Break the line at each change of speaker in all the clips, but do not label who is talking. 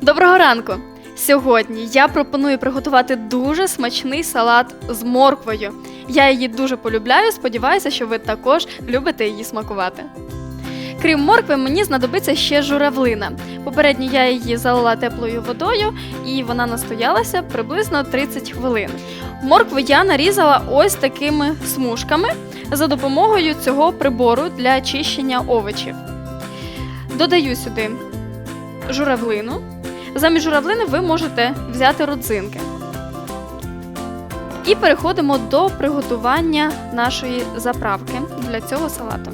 Доброго ранку! Сьогодні я пропоную приготувати дуже смачний салат з морквою. Я її дуже полюбляю, сподіваюся, що ви також любите її смакувати. Крім моркви, мені знадобиться ще журавлина. Попередньо я її залила теплою водою і вона настоялася приблизно 30 хвилин. Моркву я нарізала ось такими смужками за допомогою цього прибору для чищення овочів. Додаю сюди журавлину. Замість журавлини ви можете взяти родзинки. І переходимо до приготування нашої заправки для цього салату.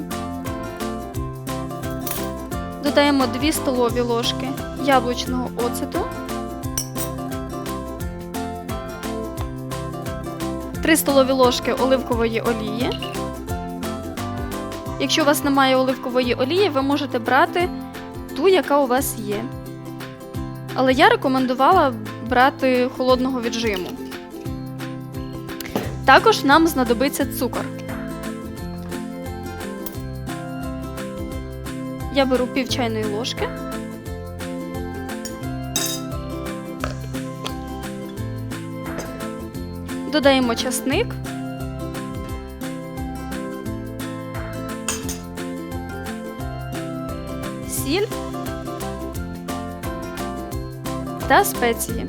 Додаємо 2 столові ложки яблучного оцету, 3 столові ложки оливкової олії. Якщо у вас немає оливкової олії, ви можете брати ту, яка у вас є. Але я рекомендувала брати холодного віджиму. Також нам знадобиться цукор. Я беру пів чайної ложки. Додаємо часник. Сіль та спеції.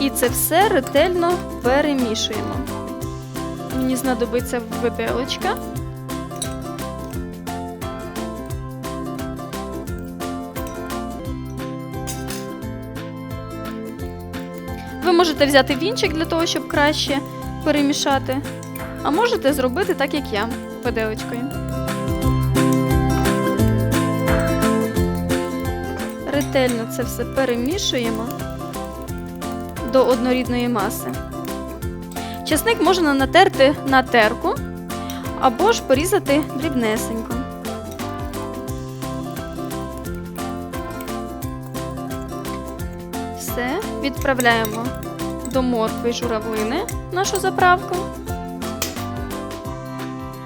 І це все ретельно перемішуємо. Мені знадобиться виделочка. Ви можете взяти вінчик для того, щоб краще перемішати, а можете зробити так, як я, виделочкою. Ретельно це все перемішуємо до однорідної маси. Часник можна натерти на терку або ж порізати дрібнесенько. Все, відправляємо до моркви журавлини нашу заправку.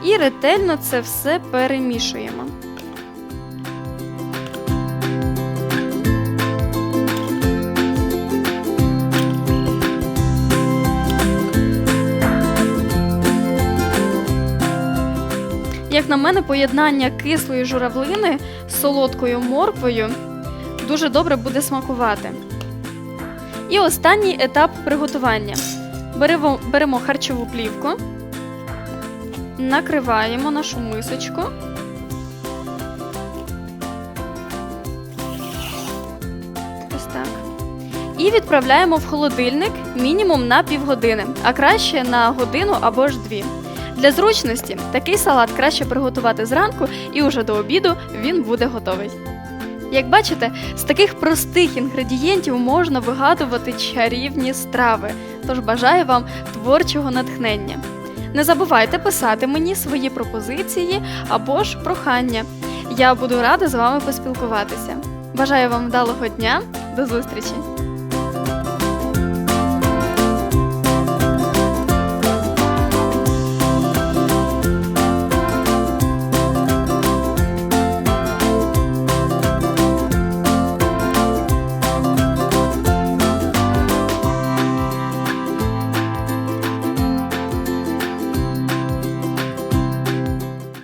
І ретельно це все перемішуємо. Як на мене, поєднання кислої журавлини з солодкою морквою дуже добре буде смакувати. І останній етап приготування. Беремо, беремо харчову плівку, накриваємо нашу мисочку. Ось так. І відправляємо в холодильник мінімум на півгодини, а краще на годину або ж дві. Для зручності такий салат краще приготувати зранку і уже до обіду він буде готовий. Як бачите, з таких простих інгредієнтів можна вигадувати чарівні страви, тож бажаю вам творчого натхнення. Не забувайте писати мені свої пропозиції або ж прохання. Я буду рада з вами поспілкуватися. Бажаю вам вдалого дня, до зустрічі!